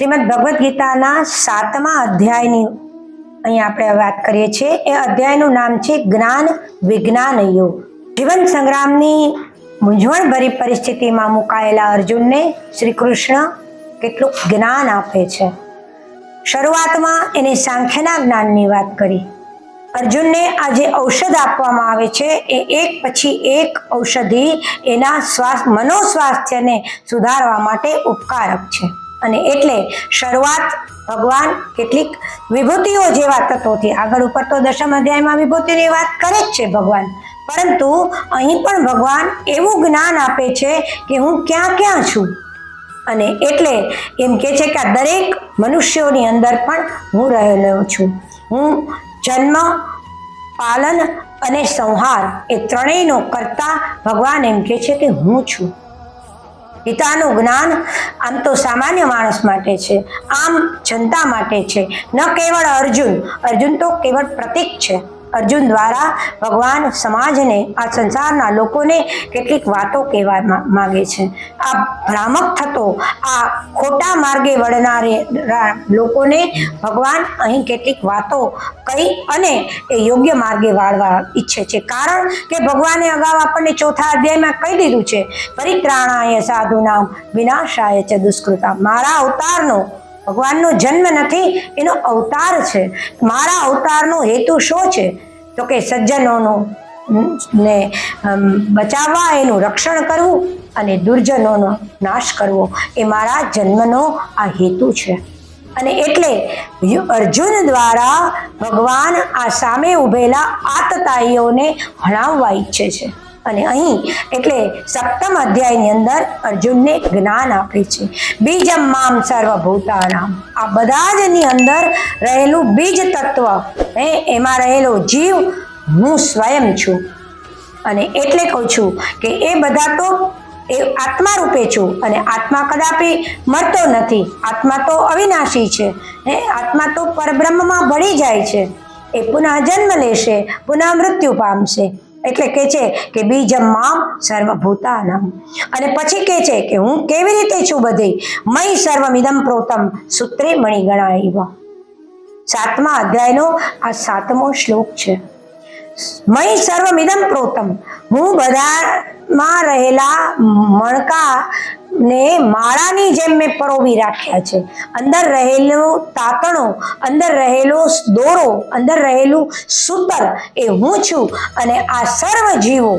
શ્રીમદ ભગવદ્ ગીતાના સાતમા અધ્યાયની અહીં આપણે વાત કરીએ છીએ. એ અધ્યાયનું નામ છે જ્ઞાન વિજ્ઞાન યોગ જીવન સંગ્રામની મૂંઝવણભરી પરિસ્થિતિમાં મુકાયેલા અર્જુનને શ્રી કૃષ્ણ કેટલું જ્ઞાન આપે છે. શરૂઆતમાં એને સાંખ્યના જ્ઞાનની વાત કરી. અર્જુનને આ જે ઔષધ આપવામાં આવે છે. એ એક પછી એક ઔષધિ એના સ્વાસ્થ્ય મનોસ્વાસ્થ્યને સુધારવા માટે ઉપકારક છે. અને એટલે શરૂઆત ભગવાન કેટલીક વિભૂતિઓ જેવા તત્વોથી. આગળ ઉપર તો દશમ અધ્યાયમાં વિભૂતિની વાત કરે જ છે ભગવાન. પરંતુ અહીં પણ ભગવાન એવું જ્ઞાન આપે છે કે હું ક્યાં ક્યાં છું. અને એટલે એમ કે છે કે આ દરેક મનુષ્યોની અંદર પણ હું રહેલો છું. હું જન્મ, પાલન અને સંહાર એ ત્રણેયનો કરતા ભગવાન એમ કે છે કે હું છું. ગીતાનું જ્ઞાન આમ તો સામાન્ય માણસ માટે છે, આમ જનતા માટે છે. ન કેવળ અર્જુન અર્જુન તો કેવળ પ્રતીક છે. અર્જુન દ્વારા ભગવાન સમાજને, આ સંસારના લોકોને કેટલીક વાતો કહેવા માગે છે. આ ભ્રામક થતો, આ ખોટા માર્ગે વળનારે લોકોને ભગવાન અહીં કેટલીક વાતો કહી અને એ યોગ્ય માર્ગે વાળવા ઈચ્છે છે. કારણ કે ભગવાને અગાઉ આપણને ચોથા અધ્યાયમાં કહી દીધું છે, પરિત્રાણાય સાધુનામ વિનાશાય ચ દુષ્કૃતા. મારા અવતારનો ભગવાનનો જન્મ નથી, એનો અવતાર છે. મારા અવતારનો હેતુ શું છે? તો કે સજ્જનોનો ને બચાવવા, એનું રક્ષણ કરવું અને દુર્જનોનો નાશ કરવો. એ મારા જન્મનો આ હેતુ છે. અને એટલે અર્જુન દ્વારા ભગવાન આ સામે ઊભેલા આતતાઈઓને હણાવવા ઈચ્છે છે. અને અહીં એટલે સપ્તમ અધ્યાયની અંદર અર્જુનને જ્ઞાન આપે છે. બીજમ મામ સર્વભૂતાનામ. આ બધા જની અંદર રહેલું બીજ તત્વ, હે, એમાં રહેલો જીવ હું સ્વયં છું. અને એટલે કહું છું કે એ બધા તો એ આત્મા રૂપે છું અને આત્મા કદાપી મરતો નથી. આત્મા તો અવિનાશી છે, હે, આત્મા તો પરબ્રહ્મમાં ભળી જાય છે. એ પુનઃ જન્મ લેશે પુનઃ મૃત્યુ પામશે. એટલે કે છે કે બીજમ મામ સર્વભૂતાનમ. અને પછી કે છે કે હું કેવી રીતે છું બધી? મય સર્વમિદમ પ્રોતમ સૂત્રે મણી ગણાય સાતમા અધ્યાયનો આ સાતમો શ્લોક છે. મય સર્વમિદમ પ્રોતમ. હું બધામાં રહેલા મણકા ને માળાની જેમ મેં પરોવી રાખ્યા છે. અંદર રહેલું તાતણો, અંદર રહેલો દોરો, અંદર રહેલું સૂતર એ હું છું અને આ સર્વ જીવો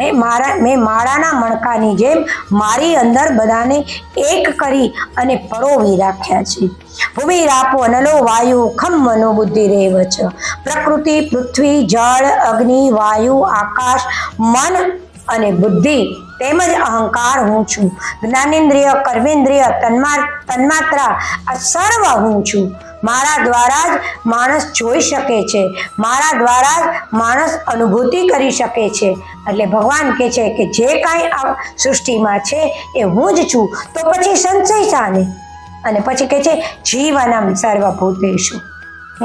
એ મારા મેં માળાના મણકાની જેમ મારી અંદર બધાને એક કરી અને પરોવી રાખ્યા છે. ભૂમિ રાપો અનલો વાયુ ખમ મનો બુદ્ધિ રેવ છે પ્રકૃતિ, પૃથ્વી, જળ, અગ્નિ, વાયુ, આકાશ, મન અને બુદ્ધિ તેમજ અહંકાર હું છું. જ્ઞાનેન્દ્રિય, કર્મેન્દ્રિય, તન્મા તન્માત્રા આ સર્વ હું છું. મારા દ્વારા જ માણસ જોઈ શકે છે. મારા દ્વારા જ માણસ અનુભૂતિ કરી શકે છે. એટલે ભગવાન કહે છે કે જે કાંઈ સૃષ્ટિમાં છે એ હું જ છું. તો પછી સંશય શાને? અને પછી કહે છે, જીવનમ સર્વભૂતેષુ.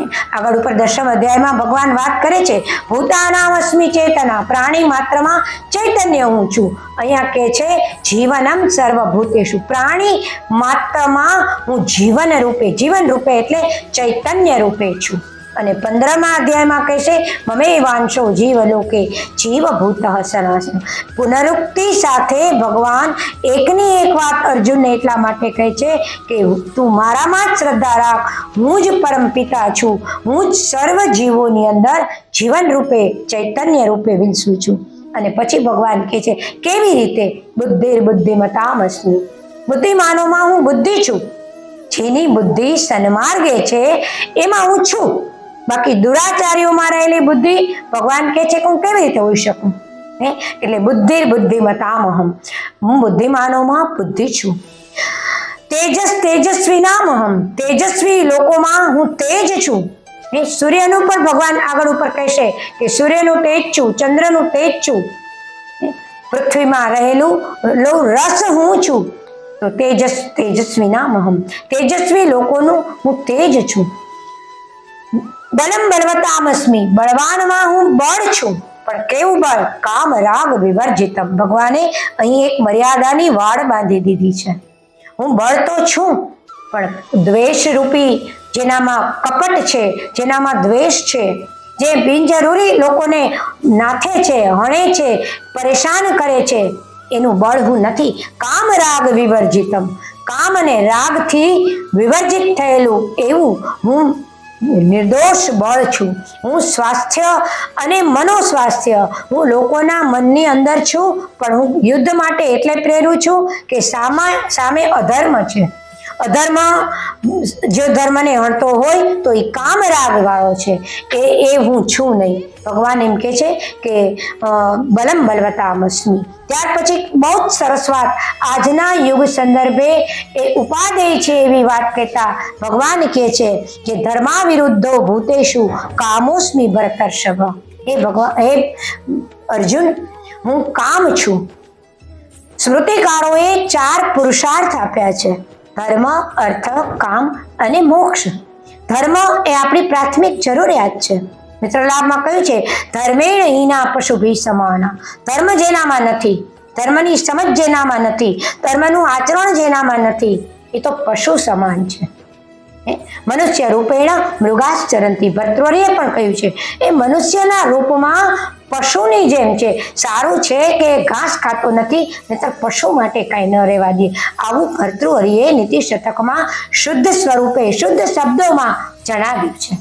આગળ ઉપર દશમ અધ્યાયમાં ભગવાન વાત કરે છે ભૂતાનામ અસ્મિ ચેતના, પ્રાણી માત્રમાં ચૈતન્ય હું છું. અહીંયા કહે છે, જીવનમ સર્વભૂતેશુ પ્રાણી માત્રમાં હું જીવન રૂપે જીવન રૂપે એટલે ચૈતન્ય રૂપે છું. અને પંદરમા અધ્યાયમાં કહેશે, મમે મમે વાંશો જીવલોકે, જીવભૂત સનાસન પુનરુક્તિ સાથે ભગવાન એકની એક વાત અર્જુનને એટલા માટે કહે છે કે, તું મારામાં જ શ્રદ્ધા રાખ, હું જ પરમ પિતા છું, હું જ સર્વ જીવોની અંદર જીવન રૂપે, ચૈતન્ય રૂપે વિલસું છું. અને પછી ભગવાન કહે છે, કેવી રીતે? બુદ્ધિર બુદ્ધિમતામ અસ્મિ બુદ્ધિમાનોમાં હું બુદ્ધિ છું. જેની બુદ્ધિ સન્માર્ગે છે, એમાં હું છું. બાકી દુરાચારીઓમાં રહેલી બુદ્ધિ ભગવાન કહે છે કે હું કેવી રીતે હોઈ શકું? હે? એટલે બુદ્ધિ બુદ્ધિમતામહમ. હું બુદ્ધિમાનોમાં બુદ્ધિ છું. તેજસ તેજસ્વી નામહમ તેજસ્વી લોકોમાં હું તેજ છું. હે? સૂર્યનું પણ ભગવાન આગળ ઉપર કહેશે કે સૂર્યનું તેજ છું, ચંદ્રનું તેજ છું. પૃથ્વીમાં રહેલું, લો, રસ હું છું. તો તેજસ તેજસ્વી નામહમ તેજસ્વી લોકોનું હું તેજ છું. બલમ બલવતામસ્મી બળવાનમાં હું બળ છું. પણ કેવું બળ? કામ રાગ વિવર્જિતમ. ભગવાને અહીં એક મર્યાદાની વાડ બાંધી દીધી છે. હું બળ તો છું, પણ દ્વેષ રૂપી જેનામાં કપટ છે, જેનામાં દ્વેષ છે, જે બિનજરૂરી લોકોને નાથે છે, હણે છે, પરેશાન કરે છે, એનું બળ હું નથી. કામ રાગ વિવર્જિતમ. કામ અને રાગથી વિવર્જિત થયેલું એવું હું નિર્દોષ બળ છું. હું સ્વાસ્થ્ય અને મનોસ્વાસ્થ્ય. હું લોકોના મનની અંદર છું, પણ હું યુદ્ધ માટે એટલે પ્રેરું છું કે સામા, સામે અધર્મ છે. અધર્મ જો ધર્મને હણતો હોય તો એ કામ રાગ વાળો છે. કે એ હું છું નહીં. ભગવાન એમ કે છે કે બલમ બલવતામસ્મી. ત્યાર પછી બહુ જ સરસ વાત. આજના યુગ સંદર્ભે એ ઉપાદેય છે એવી વાત કહેતા ભગવાન કહે છે કે ધર્મા વિરુદ્ધો ભૂતેશુ કામોસ્મી ભરતર્ષભ. હે ભગવાન હે અર્જુન, હું કામ છું. સ્મૃતિકારોએ ચાર પુરુષાર્થ આપ્યા છે. ધર્મ, અર્થ, કામ અને મોક્ષ. ધર્મ એ આપણી પ્રાથમિક જરૂરિયાત છે. મિત્રલાભમાં કહ્યું છે? ધર્મે હિના પશુભી સમાના. ધર્મ જેનામાં નથી. ધર્મની સમજ જેનામાં નથી. ધર્મનું આચરણ જેનામાં નથી. એ તો પશુ સમાન છે. મનુષ્ય રૂપેણ મૃગાશ્ચરંતી ભર્તૃહરિએ પણ કહ્યું છે. એ મનુષ્યના રૂપમાં પશુની જેમ છે. સારું છે કે ઘાસ ખાતો નથી, નહીતર પશુ માટે કાંઈ ન રહેવા દે. આવું ભર્તૃહરિએ નીતિ શતકમાં શુદ્ધ સ્વરૂપે, શુદ્ધ શબ્દોમાં જણાવ્યું છે.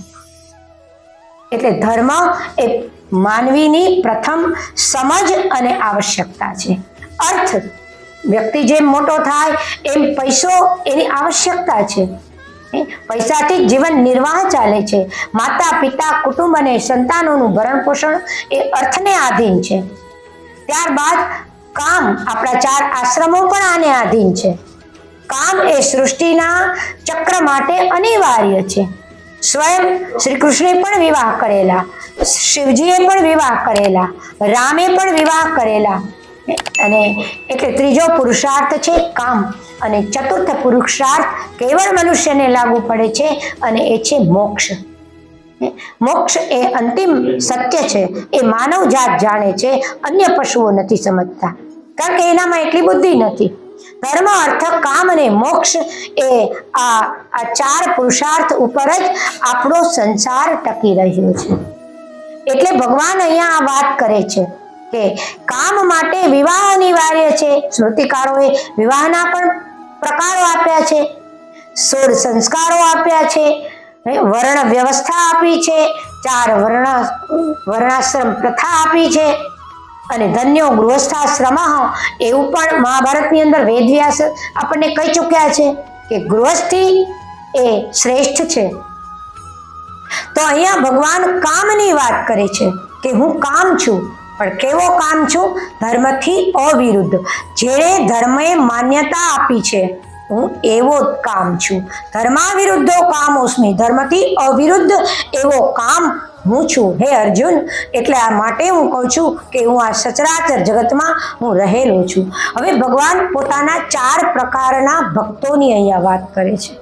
એટલે ધર્મ એ માનવીની પ્રથમ સમજ અને આવશ્યકતા છે. અર્થ, વ્યક્તિ જેમ મોટો થાય, એમ પૈસો એની આવશ્યકતા છે. પૈસાથી જીવન નિર્વાહ ચાલે છે. માતા, પિતા, કુટુંબ અને સંતાનોનું ભરણ પોષણ એ અર્થને આધીન છે. ત્યારબાદ કામ આપણા ચાર આશ્રમો પણ આને આધીન છે. કામ એ સૃષ્ટિના ચક્ર માટે અનિવાર્ય છે. સ્વયં શ્રી કૃષ્ણે પણ વિવાહ કરેલા, શિવજીએ પણ વિવાહ કરેલા, રામે પણ વિવાહ કરેલા અને એટલે ત્રીજો પુરુષાર્થ છે કામ. અને ચતુર્થ પુરુષાર્થ કેવળ મનુષ્યને લાગુ પડે છે અને એ છે મોક્ષ. મોક્ષ એ અંતિમ સત્ય છે. એ માનવ જાત જાણે છે. અન્ય પશુઓ નથી સમજતા. કારણ કે એનામાં એટલી બુદ્ધિ નથી. ધર્મ, અર્થ, કામ અને મોક્ષ એ આ આ ચાર પુરુષાર્થ ઉપર જ આપણો સંસાર ટકી રહ્યો છે. એટલે ભગવાન અહીંયા આ વાત કરે છે. કે કામ માટે વિવાહ અનિવાર્ય છે. સ્મૃતિકારોએ વિવાહના પણ પ્રકારો આપ્યા છે. સોળ સંસ્કારો આપ્યા છે. વર્ણ વ્યવસ્થા આપી છે. ચાર વર્ણ, વર્ણાશ્રમ પ્રથા આપી છે. અને ધન્યો ગૃહસ્થાશ્રમ એવું પણ મહાભારતની અંદર વેદવ્યાસ આપણને કહી ચૂક્યા છે કે ગૃહસ્થી એ શ્રેષ્ઠ છે. તો અહીંયા ભગવાન કામની વાત કરે છે કે હું કામ છું. પણ કેવો કામ છું? ધર્મથી અવિરુદ્ધ. જેણે ધર્મે માન્યતા આપી છે, હું એવો જ કામ છું. ધર્મા કામ કામોસ્મી ધર્મથી અવિરુદ્ધ એવો કામ હું છું. હે અર્જુન, એટલે આ માટે હું કહું છું કે હું આ સચરાચર જગતમાં હું રહેલો છું. હવે ભગવાન પોતાના ચાર પ્રકારના ભક્તોની અહીંયા વાત કરે છે.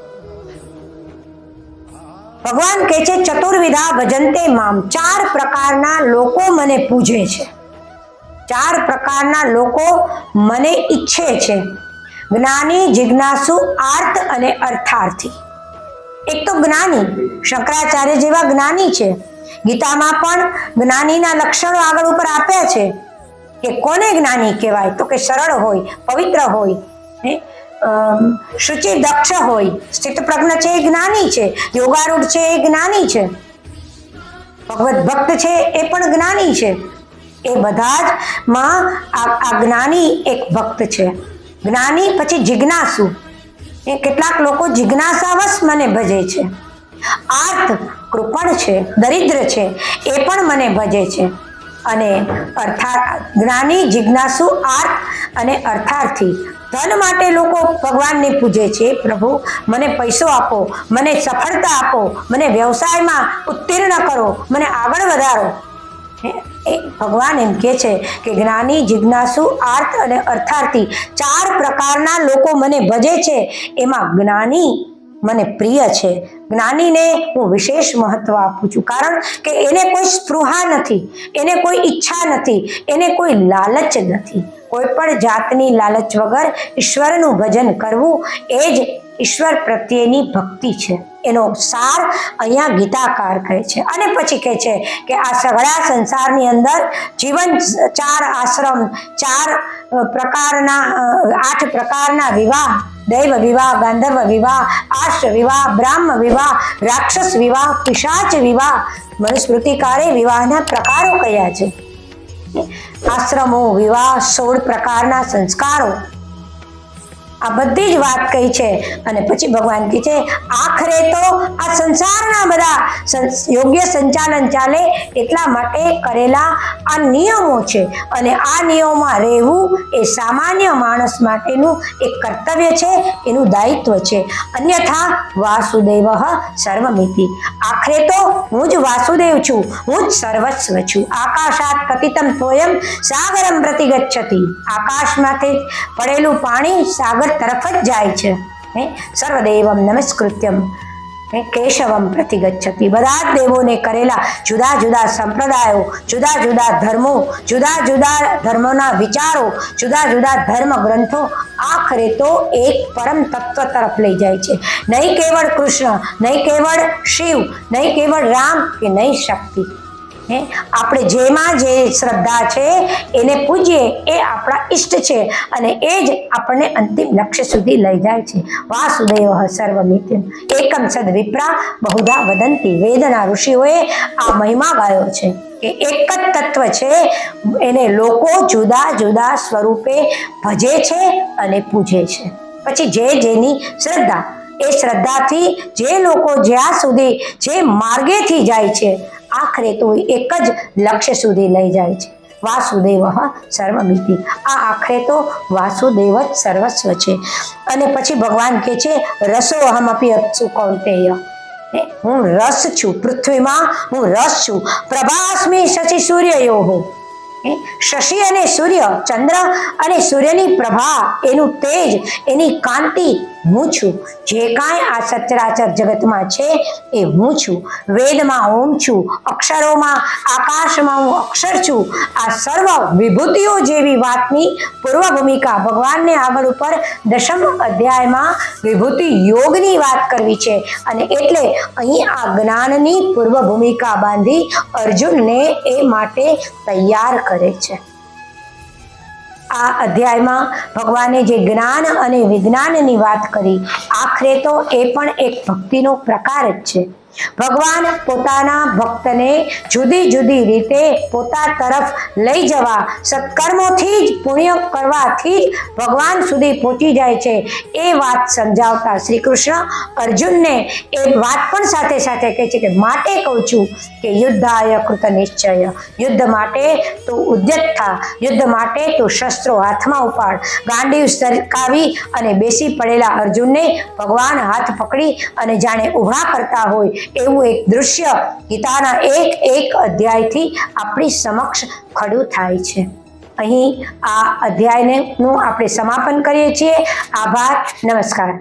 ભગવાન કહે છે, ચતુર્વિધા ભજંતે મામ. ચાર પ્રકારના લોકો મને પૂજે છે. ચાર પ્રકારના લોકો મને ઈચ્છે છે. જ્ઞાની, જિજ્ઞાસુ, આર્ત અને અર્થાર્થી. એક તો જ્ઞાની, શંકરાચાર્ય જેવા જ્ઞાની છે. ગીતામાં પણ જ્ઞાનીના લક્ષણો આગળ ઉપર આપ્યા છે કે કોને જ્ઞાની કહેવાય? તો કે સરળ હોય, પવિત્ર હોય શુચિ દક્ષ હોય. સ્થિત પ્રજ્ઞ છે એ જ્ઞાની છે. યોગારૂઢ છે એ જ્ઞાની છે. ભગવત ભક્ત છે એ પણ જ્ઞાની છે. એ બધા જ માં આ આ જ્ઞાની એક ભક્ત છે. જ્ઞાની પછી જિજ્ઞાસુ. એ કેટલાક લોકો જિજ્ઞાસાવશ મને ભજે છે. આર્થ કૃપણ છે, દરિદ્ર છે, એ પણ મને ભજે છે. અને અર્થાત જ્ઞાની, જિજ્ઞાસુ આર્થ અને અર્થાર્થી. ધન માટે લોકો ભગવાનને પૂજે છે, પ્રભુ, મને પૈસો આપો, મને સફળતા આપો, મને વ્યવસાયમાં ઉત્તીર્ણ કરો, મને આગળ વધારો. એ ભગવાન એમ કહે છે કે જ્ઞાની, જિજ્ઞાસુ આર્થ અને અર્થાર્થી ચાર પ્રકારના લોકો મને ભજે છે. એમાં જ્ઞાની મને પ્રિય છે. જ્ઞાનીને હું વિશેષ મહત્વ આપું છું. કારણ કે એને કોઈ સ્પૃહા નથી, એને કોઈ ઈચ્છા નથી, એને કોઈ લાલચ નથી. કોઈ પણ જાતની લાલચ વગર ઈશ્વરનું ભજન કરવું એ જ ઈશ્વર પ્રત્યેની ભક્તિ છે. એનો સાર અહીંયા ગીતાકાર કહે છે. અને પછી કહે છે કે આ સઘળા સંસારની અંદર જીવન ચાર આશ્રમ, ચાર પ્રકારના આઠ પ્રકારના વિવાહ, દૈવ વિવાહ, ગાંધર્વ વિવાહ આષ્ટ વિવાહ, બ્રાહ્મ વિવાહ, રાક્ષસ વિવાહ, પિશાચ વિવાહ મનુસ્મૃતિકારે વિવાહના પ્રકારો કયા છે? આશ્રમો વિવાહ, સોળ પ્રકારના સંસ્કારો આ બધી જ વાત કહી છે. અને પછી ભગવાન કહે છે, આખરે તો આ સંસારના બધા યોગ્ય સંચાલન ચાલે એટલા માટે કરેલા આ નિયમો છે. અને આ નિયમોમાં રહેવું એ સામાન્ય માણસ માટેનું એક કર્તવ્ય છે, એનું દાયિત્વ છે. અન્યથા વાસુદેવ સર્વમિતિ. આખરે તો હું જ વાસુદેવ છું, હું જ સર્વસ્વ છું. આકાશાત કતિતમ તોયમ સાગરમ પ્રતિ ગચ્છતિ આકાશમાંથી પડેલું પાણી સાગર તરફ જ જાય છે. હે? સર્વદેવમ નમસ્કૃત્યમ. હે? કેશવમ પ્રતિગચ્છતી. બધા જ દેવોને કરેલા જુદા જુદા સંપ્રદાયો, જુદા જુદા ધર્મો, જુદા જુદા ધર્મોના વિચારો, જુદા જુદા ધર્મ ગ્રંથો આખરે તો એક પરમ તત્વ તરફ લઈ જાય છે. નહીં કેવળ કૃષ્ણ, નહીં કેવળ શિવ, નહીં કેવળ રામ કે નહીં શક્તિ. હે? આપણે જેમાં જે શ્રદ્ધા છે, એને પૂજીએ, એ આપણા ઈષ્ટ છે. અને એ જ આપણને અંતિમ લક્ષ્ય સુધી લઈ જાય છે. વાસુદેવ સર્વમિત્ય એકમ સદ વિપ્રા બહુધા વદંતી. વેદના ઋષિઓએ આ મહિમા ગાયો છે કે એક જ તત્વ છે, એને લોકો જુદા જુદા સ્વરૂપે ભજે છે અને પૂજે છે. પછી જે જેની શ્રદ્ધા, એ શ્રદ્ધાથી જે લોકો જ્યાં સુધી જે માર્ગેથી જાય છે આખરે તો એક જ લક્ષ્ય સુધી લઈ જાય છે. વાસુદેવ સર્વમિતિ. આ આખરે તો વાસુદેવ જ સર્વસ્વ છે. અને પછી ભગવાન કહે છે રસો અહમપી અપસુ કૌંતેય. હું રસ છું પૃથ્વીમાં હું રસ છું. પ્રભાસ્મી શશી સૂર્યયો હે, શશી અને સૂર્ય ચંદ્ર અને સૂર્યની પ્રભા એનું તેજ એની કાંતિ હું છું. જે કાંઈ આ સચરાચર જગતમાં છે એ હું છું. વેદમાં ઓમ છું. અક્ષરોમાં, આકાશમાં હું અક્ષર છું. આ સર્વ વિભૂતિઓ જેવી વાતની પૂર્વ ભૂમિકા ભગવાનને આગળ ઉપર દશમ અધ્યાયમાં વિભૂતિ યોગની વાત કરવી છે. અને એટલે અહીં આ જ્ઞાનની પૂર્વ ભૂમિકા બાંધી અર્જુનને એ માટે તૈયાર કરે છે. આ અધ્યાયમાં ભગવાને જે જ્ઞાન અને વિજ્ઞાનની વાત કરી, આખરે તો એ પણ એક ભક્તિનો પ્રકાર જ છે. ભગવાન પોતાના ભક્તને જુદી જુદી રીતે પોતા તરફ લઈ જવા, સત્કર્મોથી જ પુણ્ય કરવાથી જ ભગવાન સુધી પહોંચી જાય છે. એ વાત સમજાવતા શ્રી કૃષ્ણ અર્જુનને એ વાત પણ સાથે સાથે કહે છે કે, માટે કહું છું કે યુદ્ધાય કૃત નિશ્ચય. યુદ્ધ માટે તું ઉદ્યત થા. યુદ્ધ માટે તું શસ્ત્રો હાથમાં ઉપાડ. ગાંડીવ સરકાવી અને બેસી પડેલા અર્જુનને ભગવાન હાથ પકડી અને જાણે ઊભા કરતા હોય એવું એક દૃશ્ય ગીતાના એક એક અધ્યાયથી આપણી સમક્ષ ખડું થાય છે. અહીં આ અધ્યાયને નું આપણે સમાપન કરીએ છીએ. આભાર. નમસ્કાર.